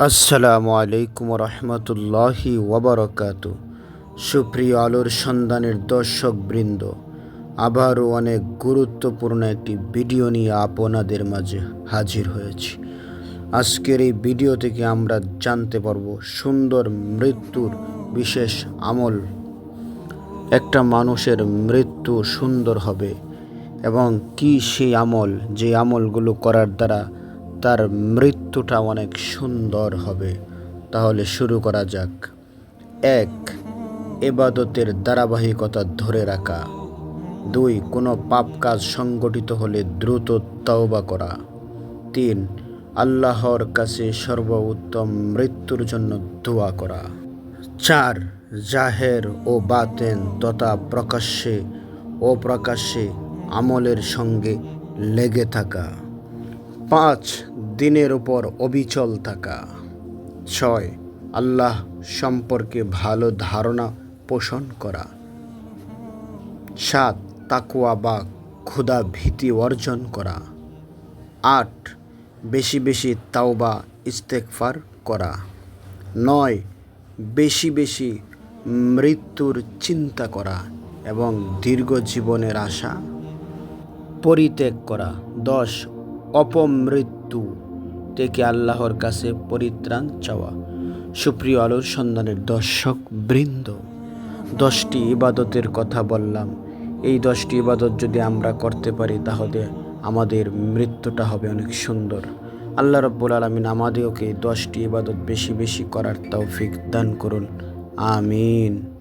আসসালামু আলাইকুম রহমতুল্লাহি ওবরকাত সুপ্রিয় আলোর সন্ধানের দর্শক বৃন্দ আবারও অনেক গুরুত্বপূর্ণ একটি ভিডিও নিয়ে আপনাদের মাঝে হাজির হয়েছি। আজকের এই ভিডিও থেকে আমরা জানতে পারব সুন্দর মৃত্যুর বিশেষ আমল। একটা মানুষের মৃত্যু সুন্দর হবে এবং কি সেই আমল, যে আমলগুলো করার দ্বারা তার মৃত্যুটা অনেক সুন্দর হবে। তাহলে শুরু করা যাক। এক, এবাদতের ধারাবাহিকতা ধরে রাখা। দুই, কোনো পাপ কাজ সংগঠিত হলে দ্রুত তওবা করা। তিন, আল্লাহর কাছে সর্বোত্তম মৃত্যুর জন্য দোয়া করা। চার, জাহের ও বাতেন তথা প্রকাশ্যে ও প্রকাশ্যে আমলের সঙ্গে লেগে থাকা। পাঁচ দিনের উপর অবিচল থাকা। ছয়, আল্লাহ সম্পর্কে ভালো ধারণা পোষণ করা। সাত তাকুয়া বা ক্ষুধা ভীতি অর্জন করা। আট, বেশি বেশি তাওবা ইস্তেকফার করা। নয়, বেশি বেশি মৃত্যুর চিন্তা করা এবং দীর্ঘ জীবনের আশা পরিত্যাগ করা। দশ অপমৃত্যু থেকে আল্লাহর কাছে পরিত্রাণ চাওয়া। সুপ্রিয় আলোর সন্ধানের দর্শক বৃন্দ, দশটি ইবাদতের কথা বললাম। এই দশটি ইবাদত যদি আমরা করতে পারি, তাহলে আমাদের মৃত্যুটা হবে অনেক সুন্দর। আল্লাহ রব্বুল আলমিন আমাদেরকে দশটি ইবাদত বেশি বেশি করার তৌফিক দান করুন। আমিন।